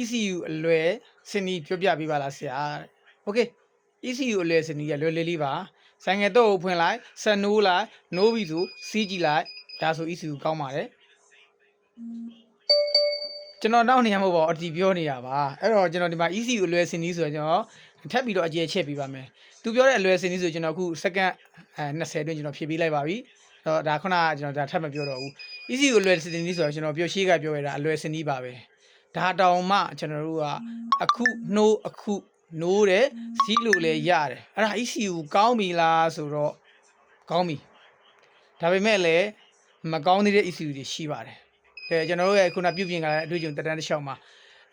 ECU အလွယ်စနီးပြောပြပေးပါလားဆရာတဲ့။ Okay ECU အလွယ်စနီးကလွယ်လေးလေးပါ။ဆိုင်ငယ်တော့ဖွင့်လိုက်ဆန်နိုးလိုက်နိုးပြီဆိုစီးကြည့်လိုက်ဒါဆို ECU ကောင်းပါတယ်။ကျွန်တော်နောက်နေရမို့ပေါ့အတီပြောနေတာပါအဲ့တော့ကျွန်တော်ဒီမှာ ECU အလွယ်စနီးဆိုတော့ကျွန်တော်ထပ်ပြီးတော့အကျေချက်ပေးပါမယ်။သူပြောတဲ့အလွယ်စနီးဆိုကျွန်တော်အခုစက္ကန့်20အတွင်းကျွန်တော်ဖြည့်ပေးလိုက်ပါပြီ။တော့ဒါခုနကကျွန်တော်ဒါထပ်မပြောတော့ဘူး easy ကိုလွယ်စနီးဆိုတော့ကျွန်တော်ပြောရှိကပြောရတာအလွယ်စနီးပါပဲ ဒါတောင်မှကျွန်တော်တို့ကအခုနှိုးအခုနိုးတယ်စီးလို့လည်းရတယ်အဲ့ဒါ ECU ကောင်းပြီလားဆိုတော့ကောင်းပြီဒါပေမဲ့လည်းမကောင်းသေးတဲ့ ECU တွေရှိပါတယ်အဲကျွန်တော်တို့ရဲ့ခုနပြုပြင်ကလည်းအတွေ့အကြုံတက်တန်းတစ်လျှောက်မှာ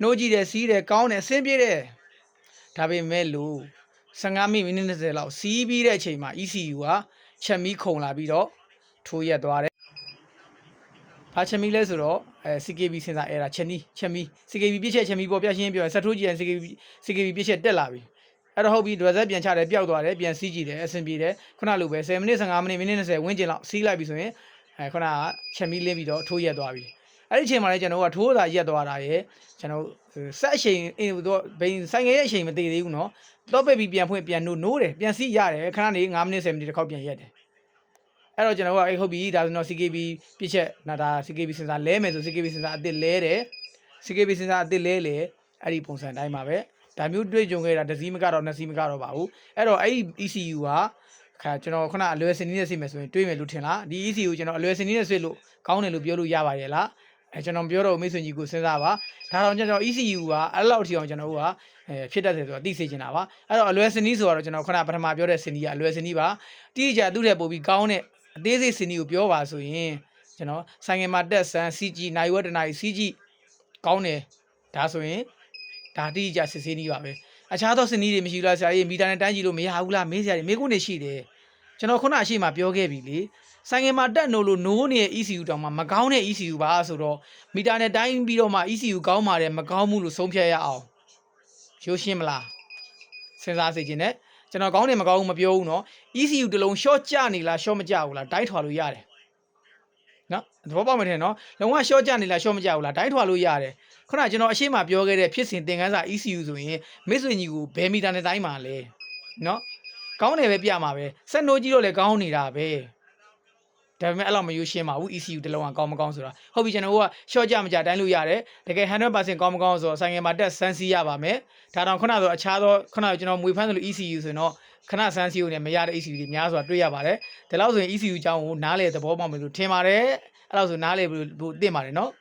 နှိုးကြည့်တယ်စီးတယ်ကောင်းတယ်အဆင်ပြေတယ်ဒါပေမဲ့လို့15မိနစ်20လောက်စီးပြီးတဲ့အချိန်မှာ ECU ကချက်မီးခုန်လာပြီးတော့ထိုးရက်သွားတယ် ဘာချက်မီလဲဆိုတော့အဲ CKB စဉ်းစားအဲ့ဒါချက်နီးချက်မီ CKB ပြည့်ချက်ချက်မီပေါ်ပြရှင်းပြောဆက်ထိုးကြည့်ရင် CKB CKB ပြည့်ချက်တက်လာပြီအဲ့တော့ဟုတ်ပြီဒရက်ဆက်ပြန်ချတယ်ပျောက်သွားတယ်ပြန်စီးကြည့်တယ်အဆင်ပြေတယ်ခုနလိုပဲ10မိနစ်15မိနစ်မိနစ်20ဝန်းကျင်လောက်စီးလိုက်ပြီဆိုရင်အဲခုနကချက်မီလင်းပြီးတော့ထိုးရက်သွားပြီအဲ့ဒီအချိန်မှာလည်းကျွန်တော်ကထိုးတာရက်သွားတာရယ်ကျွန်တော်ဆက်အချိန်အင်းတော့ဘိန်ဆိုင်ငယ်ရဲ့အချိန်မသေးသေးဘူးနော်တော့ပဲပြီးပြန်ဖွင့်ပြန်နိုးနိုးတယ်ပြန်စီးရတယ်ခဏနေ9မိနစ်10မိနစ်တစ်ခေါက်ပြန်ရက်တယ် အဲ့တော့ကျွန်တော်ကအေးဟုတ်ပြီဒါဆိုတော့ CKB ပြည့်ချက်နာဒါ CKB စင်စာလဲမယ်ဆို CKB စင်စာအစ်စ်လဲတယ် CKB စင်စာအစ်စ်လဲလေအဲ့ဒီပုံစံတိုင်းပါပဲဒါမျိုးတွေ့ကြုံခဲ့တာတစ်စီးမကတော့နှစ်စီးမကတော့ပါဘူးအဲ့တော့အဲ့ဒီ ECU ကခါကျွန်တော်ခုနအလွယ်စင်နည်းနဲ့စစ်မယ်ဆိုရင်တွေးမယ်လို့ထင်လားဒီ ECU ကိုကျွန်တော်အလွယ်စင်နည်းနဲ့စစ်လို့ကောင်းတယ်လို့ပြောလို့ရပါရဲ့လားအဲကျွန်တော်ပြောတော့မိတ်ဆွေကြီးကိုစဉ်းစားပါဒါတော့ကျွန်တော် ECU ကအဲ့လောက်ထိအောင်ကျွန်တော်တို့ကအဲဖြစ်တတ်တယ်ဆိုတော့သိစေချင်တာပါအဲ့တော့အလွယ်စင်နည်းဆိုတော့ကျွန်တော်ခုနပထမပြောတဲ့စင်နည်းကအလွယ်စင်နည်းပါတိကျသူ့တဲ့ပို့ပြီးကောင်းတဲ့ အသေးစိတ်စင်နည်းကိုပြောပါဆိုရင်ကျွန်တော်ဆိုင်ငယ်မှာတက်ဆန် CG နိုင်ဝက်တနိုင် CG ကောင်းတယ်ဒါဆိုရင်ဒါတိကျစစ်ဆေးနည်းပါပဲအခြားသောစင်နည်းတွေမရှိဘူးလားဆရာကြီးမီတာနဲ့တိုင်းကြည့်လို့မရဘူးလားမေးစရာတွေမေးခွန်းတွေရှိတယ်ကျွန်တော်ခုနအရှိမပြောခဲ့ပြီလေဆိုင်ငယ်မှာတက်နိုးလို့နိုးနေတဲ့ ECU တောင်မှမကောင်းတဲ့ ECU ပါဆိုတော့မီတာနဲ့တိုင်းပြီးတော့မှ ECU ကောင်းပါတယ်မကောင်းဘူးလို့ဆုံးဖြတ်ရအောင်ရိုးရှင်းမလားစဉ်းစားစေချင်တယ် ကျွန်တော်ကောင်းတယ်မကောင်းဘူးမပြောဘူးเนาะ ECU တလုံး short ကျနေလား short မကျဘူးလားတိုင်းထွာလို့ရတယ်နော်သဘောပေါက်မထင်နော်လုံးဝ short ကျနေလား short မကျဘူးလားတိုင်းထွာလို့ရတယ်ခုနကကျွန်တော်အရှိမပြောခဲ့တဲ့ဖြစ်စဉ်သင်ခန်းစာ ECU ဆိုရင်မိတ်ဆွေညီကိုဘယ်မီတာနဲ့တိုင်းမှာလဲနော်ကောင်းတယ်ပဲပြမှာပဲဆက်နိုးကြည့်တော့လည်းကောင်းနေတာပဲ ဒါပေမဲ့အဲ့လောက်မယူရှင်းပါဘူး ECU တလုံးကကောင်းမကောင်းဆိုတာဟုတ်ပြီကျွန်တော်တို့က short ကြမကြတိုင်းလို့ရတယ်တကယ်100%ကောင်းမကောင်းဆိုတော့ဆိုင်ငယ်မှာတက်စမ်းစီးရပါမယ်ဒါတော့ခုနဆိုအခြားသောခုနကကျွန်တော်မွေဖန်းဆိုလို့ ECU ဆိုရင်တော့ခဏစမ်းစီးုံနဲ့မရတဲ့ ECU တွေများစွာတွေ့ရပါတယ်ဒါလောက်ဆိုရင် ECU အကြောင်းကိုနားလေသဘောပေါက်မယ်လို့ထင်ပါတယ်အဲ့လောက်ဆိုနားလေဖို့သိပါတယ်နော်